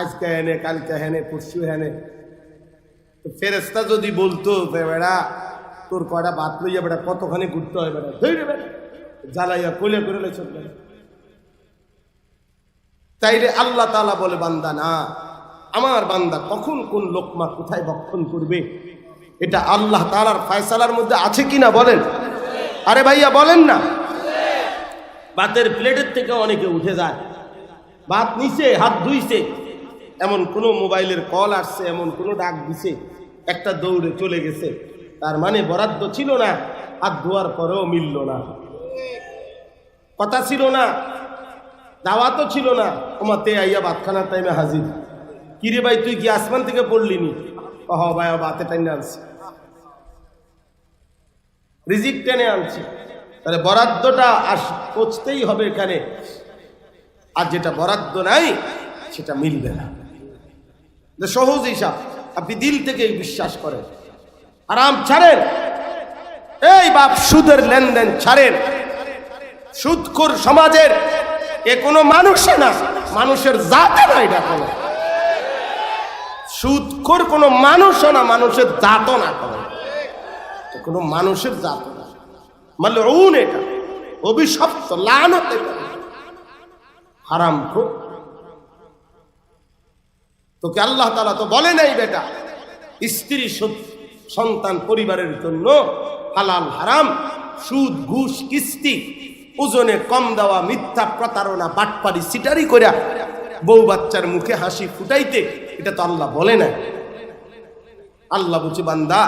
আজকে হেনে কালকে হেনে, পরশু হেনে। ফেরেস্তা যদি বলতো বেড়া, তোর কয়টা বাত লইয়া বেড়া, কতখানি ঘুরতে হয় বেড়া? ধৈর্য বেড়া, জ্বালাইয়া কোলে করে লেছ তাইলে আল্লাহ তালা বলে, বান্দা, না, আমার বান্দা কখন কোন লোকমা কোথায় ভক্ষণ করবে? এটা আল্লাহ তালার ফায়সালার মধ্যে আছে কিনা বলেন? আরে ভাইয়া, বলেন না। ভাতের প্লেটের থেকে অনেকে উঠে যায়। ভাত নিচে, হাত ধুইছে। এমন কোনো মোবাইলের কল আসছে, এমন কোনো ডাক দিছে, একটা দৌড়ে চলে গেছে। তার মানে বরাদ্দ ছিল না হাত ধোয়ার পরেও মিলল না। কথা ছিল না, দাওয়াতও ছিল না। ওমাতে আইয়া ভাতখানার টাইমে হাজির। কিরে ভাই, তুই কি আসমান থেকে পড়লি নি? হ ভাই বাতে টাইনে আনছি। রিজিক টেনে আনছি। তাহলে বরাদ্দটা আস পৌঁছতেই হবে এখানে। আর যেটা বরাদ্দ নাই, সেটা মিলবে না। এটা সহজ হিসাব, আপনি দিল থেকে বিশ্বাস করেন। আরাম ছাড়েন। এই বাপ, সুদের লেনদেন ছাড়েন। সুদখোর সমাজের এ কোনো মানুষে না, মানুষের জাতে না এটা কোনো। সুদখোর কোনো মানুষও না, মানুষের জাতও না কোনো। কোনো মানুষের জাত না। মানে উন এটা। অভিশপ্ত, লানত এটা। হারাম খুব। তোকে আল্লাহ তালা তো বলে নাই বেটা। স্ত্রী সন্তান পরিবারের জন্য হালাল, হারাম, সুদ, ঘুষ, কিস্তি, ওজনে কম দেওয়া, মিথ্যা প্রতারণা বাটপারি সিটারি করিয়া বউ বাচ্চার মুখে হাসি ফুটাইতে, এটা তো আল্লাহ বলে নাই। আল্লাহ বলছে, বান্দা,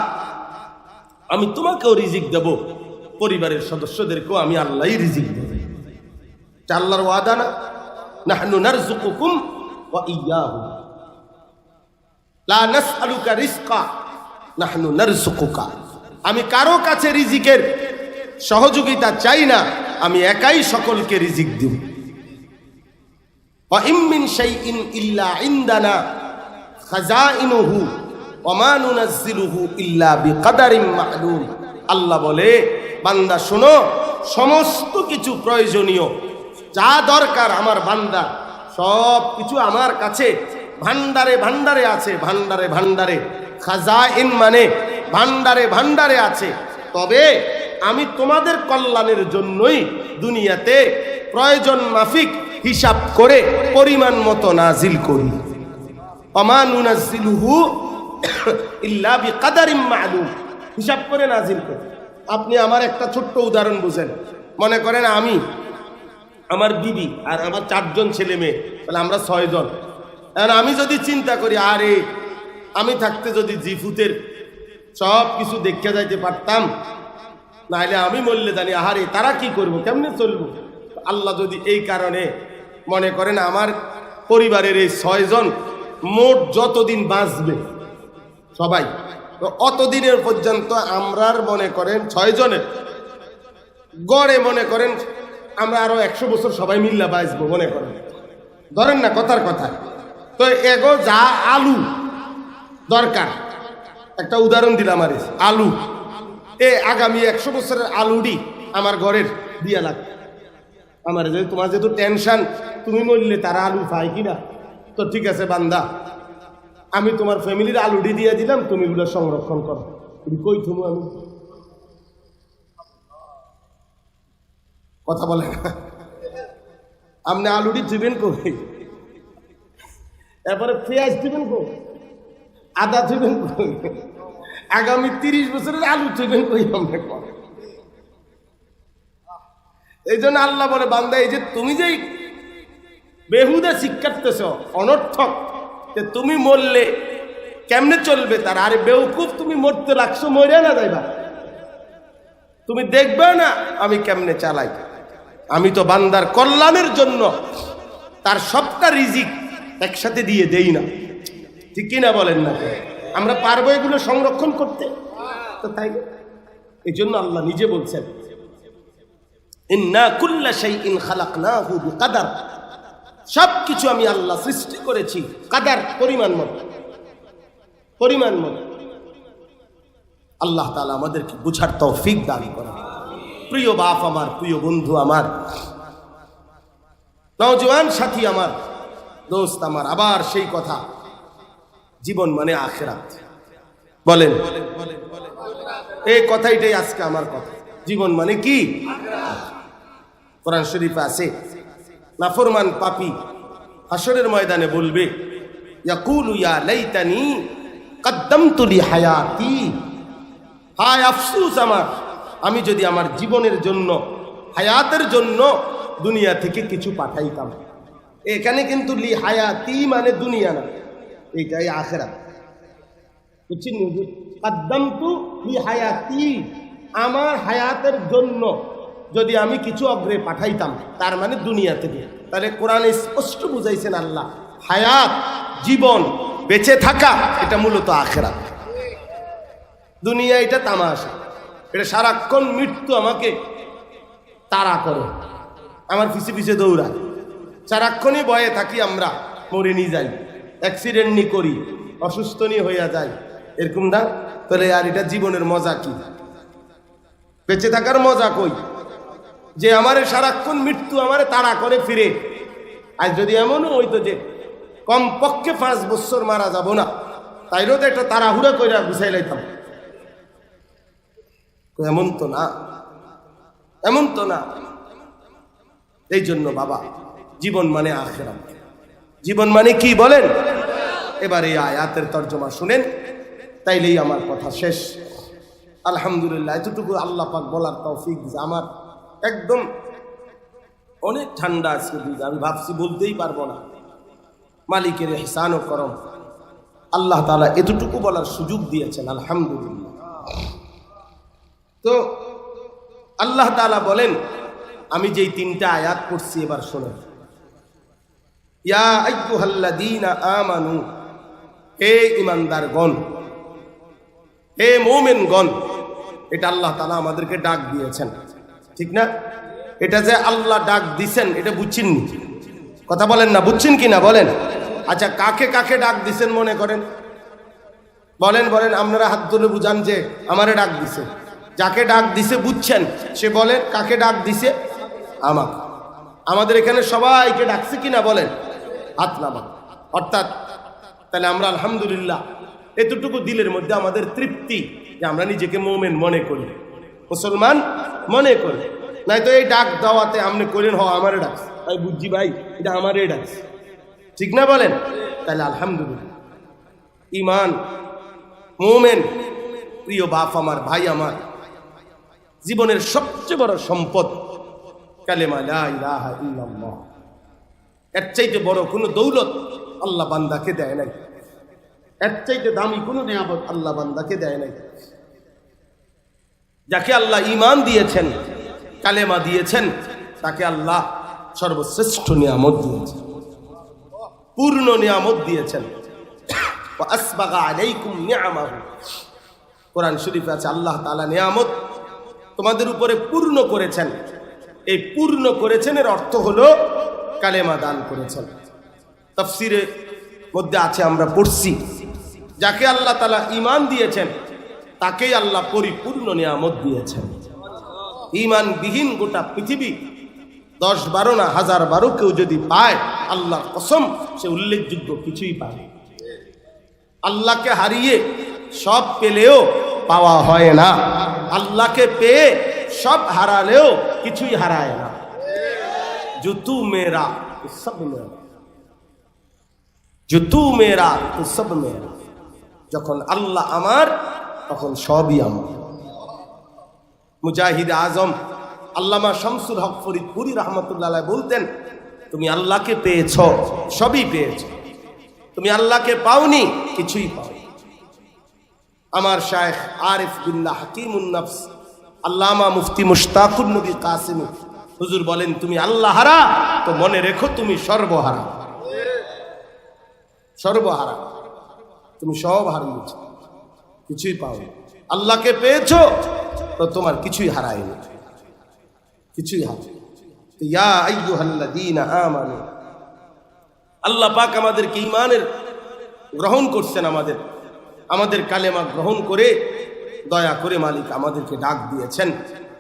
আমি তোমাকেও রিজিক দেব, পরিবারের সদস্যদেরকেও আমি আল্লাহই রিজিক দেব। আল্লাহর ওয়াদা না? নাহনু নারজুকুকুম ওয়া ইয়াহুম। লা নাসআলুকা রিজকা, নাহনু নারজুকুকা আমি কারও কাছে রিজিকের সহযোগিতা চাই না, আমি একাই সকলকে রিজিক দিব। ওয়া ইম মিন শাইইন ইল্লা ইনদানা খাজাইনুহু, ওয়া মা নুনাজ্জিলুহু ইল্লা বিকাদারিন মা'লুম আল্লাহ বলে, বান্দা শোনো, সমস্ত কিছু প্রয়োজনীয়, যা দরকার আমার বান্দা সব কিছু আমার কাছে ভান্ডারে ভান্ডারে আছে ভান্ডারে ভান্ডারে খাজাইন মানে ভান্ডারে ভান্ডারে আছে। তবে আমি তোমাদের কল্যাণের জন্যই দুনিয়াতে প্রয়োজন মাফিক হিসাব করে পরিমাণ মতো নাজিল করি। হিসাব করে নাজিল করি। আপনি আমার একটা ছোট্ট উদাহরণ বুঝেন। মনে করেন আমি, আমার বিবি আর আমার চারজন ছেলে মেয়ে, তাহলে আমরা ছয়জন। এখন আমি যদি চিন্তা করি, আরে, আমি থাকতে যদি জিফুতের সব কিছু দেখে যাইতে পারতাম নাহলে আমি মরলে জানি, আহারে, তারা কি করব, কেমনে চলবো? আল্লাহ যদি এই কারণে মনে করেন, আমার পরিবারের এই ছয়জন মোট যতদিন বাঁচবে, সবাই অতদিনের পর্যন্ত আমরার মনে করেন, ছয়জনের গড়ে মনে করেন, আমরা আরও একশো বছর সবাই মিল্লা বাঁচবো মনে করেন। ধরেন না কথার কথা। তো এগো যা আলু দরকার। একটা উদাহরণ দিলাম আর, আলু। এ আগামী একশো বছরের আলুডি আমার ঘরের দিয়া লাগবে। আমার যে তোমার যেহেতু টেনশন তুমি মরলে তারা আলু পায় কিনা? তো ঠিক আছে বান্দা, আমি তোমার ফ্যামিলির আলুডি দিয়ে দিলাম, তুমি ওগুলো সংরক্ষণ করো। তুমি কই থমু আমি কথা বলে না। আপনি আলুটি দিবেন কই এরপরে পেঁয়াজ দিবেন কো আদা দিবেন কো আগামী তিরিশ বছরের আলু দিবেন কই আপনি কর এই জন্য আল্লাহ বলে, বান্দা, এই যে তুমি যেই বেহুদা শিক্ষার্থেছ অনর্থক, যে তুমি মরলে কেমনে চলবে তার? আরে বেউকুফ, তুমি মরতে লাগছো মরে না যাইবা। তুমি দেখবে না আমি কেমনে চালাই। আমি তো বান্দার কল্যাণের জন্য তার সবটা রিজিক একসাথে দিয়ে দেই না। ঠিক কিনা বলেন না? আমরা পারব এগুলো সংরক্ষণ করতে। তো তাই এই জন্য আল্লাহ নিজে বলছেন বিকাদার। সব কিছু আমি আল্লাহ সৃষ্টি করেছি কাদার পরিমাণ মতো। পরিমাণ মতো। আল্লাহ তাআলা আমাদেরকে বুঝার তৌফিক দান করে প্রিয় বাপ আমার, প্রিয় বন্ধু আমার, নওজোয়ান সাথী আমার দোস্ত আমার, আবার সেই কথা। জীবন মানে আখেরাত। বলেন। এই কথাইটাই আজকে আমার কথা। জীবন মানে কি? কোরআন শরীফ আছে, নাফরমান পাপি হাসরের ময়দানে বলবে হায়াতি। হায় আফসুস আমার, আমি যদি আমার জীবনের জন্য, হায়াতের জন্য দুনিয়া থেকে কিছু পাঠাইতাম। এখানে কিন্তু লি হায়াতি মানে দুনিয়া না, এইটাই আখেরাত বুঝছেন নি? লি হায়াতি, আমার হায়াতের জন্য যদি আমি কিছু অগ্রে পাঠাইতাম, তার মানে দুনিয়া থেকে তাহলে কোরআনে স্পষ্ট বুঝাইছেন আল্লাহ, হায়াত, জীবন, বেঁচে থাকা, এটা মূলত আখেরা। দুনিয়া এটা তামাশা, এটা সারাক্ষণ মৃত্যু আমাকে তাড়া করে, আমার পিছে পিছে দৌড়ায়। সারাক্ষণই বয়ে থাকি আমরা মরে নিয়ে যাই অ্যাক্সিডেন্ট নি করি, অসুস্থ নি হইয়া যাই। এরকম না? তাহলে আর এটা জীবনের মজা কি? বেঁচে থাকার মজা কই? যে আমারে সারাক্ষণ মৃত্যু আমারে তাড়া করে ফিরে। আজ যদি এমনও হইতো যে কমপক্ষে পাঁচ বছর মারা যাব না তাইলেও তো একটা তাড়াহুড়া করে গুছাই লাইতাম। এমন তো না। এমন তো না। এই জন্য বাবা জীবন মানে আখেরাত। জীবন মানে কি বলেন? এবার এই আয়াতের তর্জমা শুনেন, তাইলেই আমার কথা শেষ। আলহামদুলিল্লাহ, এতটুকু আল্লাহ পাক বলার তৌফিক। আমার একদম অনেক ঠান্ডা আজকে দিকে আমি ভাবছি বলতেই পারব না। মালিকের ও করম। আল্লাহ তাআলা এতটুকু বলার সুযোগ দিয়েছেন, আলহামদুলিল্লাহ। তো আল্লাহ তাআলা বলেন, আমি যেই তিনটা আয়াত করছি এবার শোনেন। ইয়া আইয়ুহাল্লাযীনা আমানু। হে ঈমানদারগণ হে মুমিনগণ, এটা আল্লাহ তাআলা আমাদেরকে ডাক দিয়েছেন। ঠিক না? এটা যে আল্লাহ ডাক দিছেন, এটা বুঝছেন নি কথা বলেন না, বুঝছেন কি না বলেন? আচ্ছা কাকে কাকে ডাক দিছেন মনে করেন? বলেন বলেন, আপনারা হাত তুলে বুঝান যে আমারে ডাক দিছে। যাকে ডাক দিছে বুঝছেন, সে বলেন, কাকে ডাক দিছে? আমাকে। আমাদের এখানে সবাইকে ডাকছে কিনা বলেন? নামা অর্থাৎ, তাহলে আমরা আলহামদুলিল্লাহ এতটুকু দিলের মধ্যে আমাদের তৃপ্তি যে আমরা নিজেকে মোমেন মনে করি। মুসলমান মনে করি। নাই তো এই ডাক দেওয়াতে আপনি করেন হ আমারে ডাক আমি বুঝছি ভাই, এটা আমারে ডাক ঠিক না বলেন? তাহলে আলহামদুলিল্লাহ। ইমান মোমেন, প্রিয় বাপ আমার, ভাই আমার, জীবনের সবচেয়ে বড় সম্পদ কালেমা ইল্লাল্লাহ। এর চাইতে বড় কোনো দৌলত আল্লাহ বান্দাকে দেয় নাই। এর চাইতে দামি কোনো নিয়ামত আল্লাহ বান্দাকে দেয় নাই। যাকে আল্লাহ ইমান দিয়েছেন, কালেমা দিয়েছেন, তাকে আল্লাহ সর্বশ্রেষ্ঠ নিয়ামত দিয়েছেন। পূর্ণ নিয়ামত দিয়েছেন। কোরআন শরীফে আছে, আল্লাহ তাআলা নিয়ামত তোমাদের উপরে পূর্ণ করেছেন। এই পূর্ণ করেছেন এর অর্থ হলো কালেমা দান করেছেন। তফসিরে মধ্যে আছে, আমরা পড়ছি। যাকে আল্লাহ তালা ইমান দিয়েছেন, তাকেই আল্লাহ পরিপূর্ণ নিয়ামত দিয়েছেন। বিহীন গোটা পৃথিবী দশ বারো না হাজার বারো কেউ যদি পায় আল্লাহ কসম, সে উল্লেখযোগ্য কিছুই পায় আল্লাহকে হারিয়ে সব পেলেও পাওয়া হয় না। আল্লাহকে পেয়ে সব হারালেও কিছুই হারায় না। জুতু মেরা তো সব মেরা জুতু মেরা তো সব মেরা যখন আল্লাহ আমার তখন সবই আমার মুজাহিদ আজম আল্লামা শামসুল হক ফরিদপুরি রহমতুল্লাহ বলতেন তুমি আল্লাহকে পেয়েছ সবই পেয়েছ। তুমি আল্লাহকে পাওনি কিছুই পাও আমার শায়েখ আরিফ বিল্লাহ হাকিমুন নফস আল্লামা মুফতি মুশতাকুর নবী কাসিম হুজুর বলেন, তুমি আল্লাহ হারা, তো মনে রেখো তুমি সর্বহারা। সর্বহারা। তুমি সব হারিয়েছ কিছুই পাও আল্লাহকে পেয়েছ, তো তোমার কিছুই হারায়নি কিছুই হারায় আল্লাহ পাক আমাদেরকে ইমানের গ্রহণ করছেন আমাদের। আমাদের কালেমা গ্রহণ করে, দয়া করে মালিক আমাদেরকে ডাক দিয়েছেন।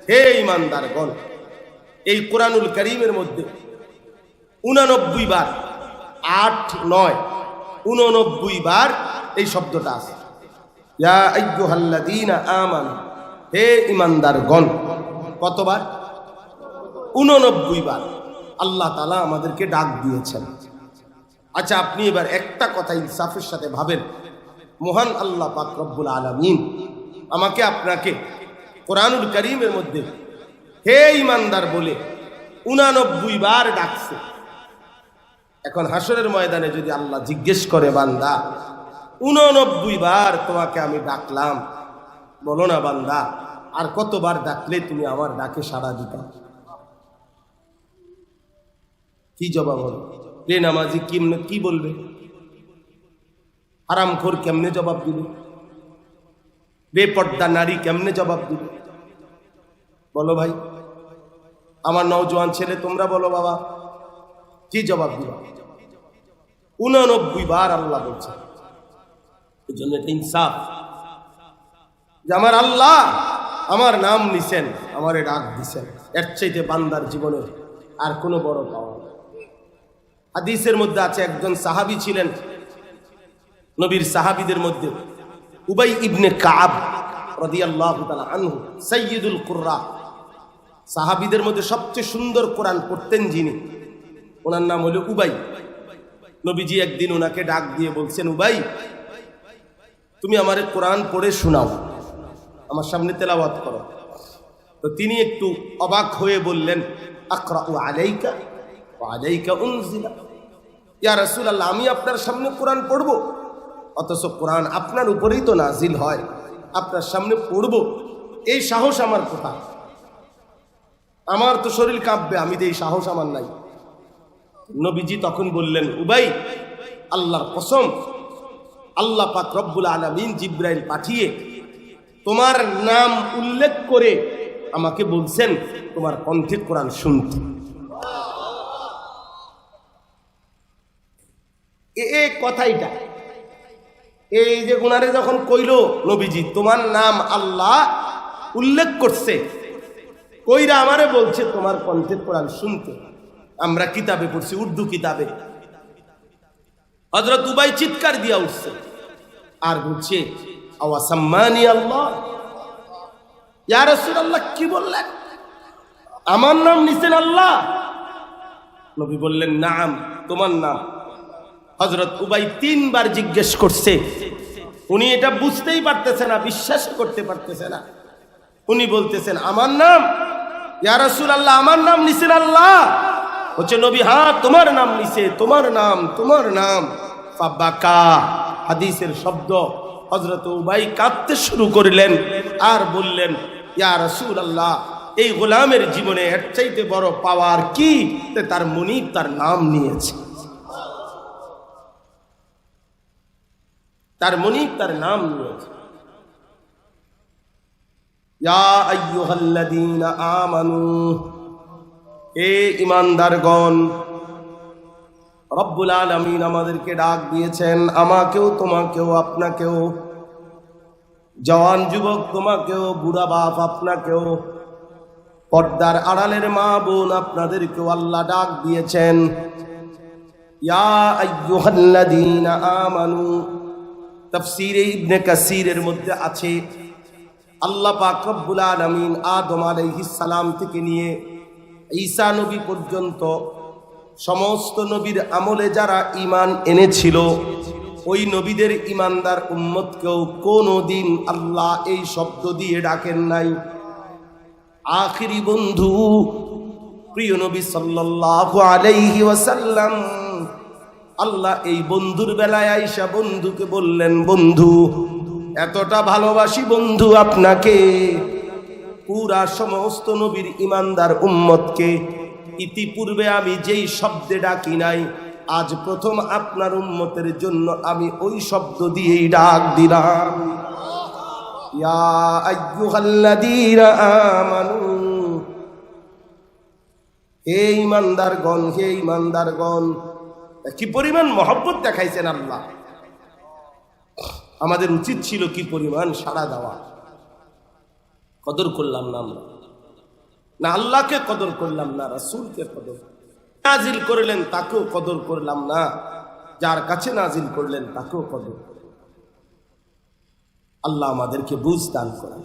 হে ইমানদারগণ এই কোরআনুল করিমের মধ্যে উনানব্বই বার, আট, নয়, উননব্বই বার এই শব্দটা আছে। আমানু, হে ইমানদারগণ কতবার? উননব্বই বার আল্লাহ তালা আমাদেরকে ডাক দিয়েছেন। আচ্ছা আপনি এবার একটা কথা ইনসাফের সাথে ভাবেন। মহান আল্লাহ পাক রব্বুল আলমিন আমাকে আপনাকে কোরআনুল করিমের মধ্যে হে ইমানদার বলে, উনানব্বই বার ডাকছে। এখন হাসরের ময়দানে যদি আল্লাহ জিজ্ঞেস করে, বান্দা, উননব্বই বার তোমাকে আমি ডাকলাম। বলো না, বান্দা, আর কতবার ডাকলে তুমি আমার ডাকে সাড়া দিতাম কি জবাব হবে? রে নামাজি কেমনে কি বলবে? আরামখোর কেমনে জবাব দিবে? বেপর্দা নারী কেমনে জবাব দিবে? বলো ভাই, আমার নওজোয়ান ছেলে তোমরা বলো বাবা, কি জবাব দিবা উনানব্বই বার আল্লাহ বলছে। এই জন্য ইনসাফ। যে আমার আল্লাহ আমার নাম নিছেন, আমার ডাক দিছেন, এর চাইতে বান্দার জীবনের আর কোনো বড় পাওয়া। হাদিসের মধ্যে আছে, একজন সাহাবি ছিলেন, নবীর সাহাবিদের মধ্যে, উবাই ইবনে কাব রাদিয়াল্লাহু আনহু, সাইয়্যিদুল কুররা। সাহাবিদের মধ্যে সবচেয়ে সুন্দর কোরআন পড়তেন যিনি। ওনার নাম হলো উবাই। নবীজি একদিন ওনাকে ডাক দিয়ে বলছেন, উবাই, তুমি আমার কোরআন পড়ে শোনাও। আমার সামনে তেলাওয়াত করো। তো তিনি একটু অবাক হয়ে বললেন আকরা ও আলাইকা ও আলাইকা উনজিলা। ইয়া রাসূলুল্লাহ, আমি আপনার সামনে কোরআন পড়ব। অথচ কোরআন আপনার উপরেই তো নাজিল হয়। আপনার সামনে পড়ব। এই সাহস আমার কোথায় আমার তো শরীর কাঁপবে, আমি তো এই সাহস আমার নাই। নবীজি তখন বললেন, উবাই, আল্লাহর কসম, আল্লাহ পাক রব্বুল আলমিন জিব্রাইল পাঠিয়ে তোমার নাম উল্লেখ করে আমাকে বলছেন, তোমার কণ্ঠে কোরআন শুনতে। এ- কথাইটা এই যে গুনারে যখন কইল নবীজি, তোমার নাম আল্লাহ উল্লেখ করছে কইরা আমারে বলছে, তোমার কণ্ঠে কোরআন শুনতে আমরা কিতাবে পড়ছি, উর্দু কিতাবে। হজরত উবাই চিৎকার দিয়া উঠছে। আর বলছে আল্লাহ? ইয়া রাসূলুল্লাহ, কি বললেন? আমার নাম নিছেন আল্লাহ? নবী বললেন, নাম, তোমার নাম। হজরত উবাই তিনবার জিজ্ঞেস করছে, উনি এটা বুঝতেই পারতেছে না বিশ্বাস করতে পারতেছে না। উনি বলতেছেন, আমার নাম? ইয়া রাসূলুল্লাহ, আমার নাম নিছেন আল্লাহ। হচ্ছে নবী হ্যাঁ তোমার নাম নিছে, তোমার নাম তোমার নাম। হাদিসের শব্দ। হজরত উবাই কাঁদতে শুরু করলেন আর বললেন, ইয়া রাসূলুল্লাহ, এই গোলামের জীবনে এর চাইতে বড় পাওয়ার কি? তার মনিব তার নাম নিয়েছে। তার মনিব তার নাম নিয়েছে। ইয়া আলামিন আমাদেরকে ডাক দিয়েছেন, আমাকেও, তোমাকেও, আপনাকেও। জওয়ান যুবক, তোমাকেও, বুড়া বাপ, আপনাকেও। পর্দার আড়ালের মা বোন আপনাদেরকেও আল্লাহ ডাক দিয়েছেন। ইয়া আমানু, তাফসীরে ইবনে কাসীরের মধ্যে আছে আল্লাহ পাক রব্বুল আলামিন আদম সালাম থেকে নিয়ে ঈসা নবী পর্যন্ত সমস্ত নবীর আমলে যারা ঈমান এনেছিল, ওই নবীদের ঈমানদার উম্মতকেও কোনো দিন আল্লাহ এই শব্দ দিয়ে ডাকেন নাই। আখিরি বন্ধু, প্রিয় নবী সাল্লাল্লাহু আলাইহি ওয়াসাল্লাম, আল্লাহ এই বন্ধুর বেলায় আইসা বন্ধুকে বললেন, বন্ধু এতটা ভালোবাসি বন্ধু আপনাকে। পুরা সমস্ত নবীর ইমানদার উম্মতকে ইতিপূর্বে আমি যেই শব্দে ডাকি নাই, আজ প্রথম আপনার উম্মতের জন্য আমি ওই শব্দ দিয়েই ডাক দিলাম। হে ইমানদারগণ হে ইমানদারগণ কি পরিমাণ মহব্বত দেখাইছেন আল্লাহ। আমাদের উচিত ছিল কি পরিমাণ সাড়া দেওয়া? কদর করলাম না আমরা। না আল্লাহকে কদর করলাম না, রাসুলকে কদর। নাজিল করলেন তাকেও কদর করলাম না। যার কাছে নাজিল করলেন তাকেও কদর। আল্লাহ আমাদেরকে বুঝ দান করেন।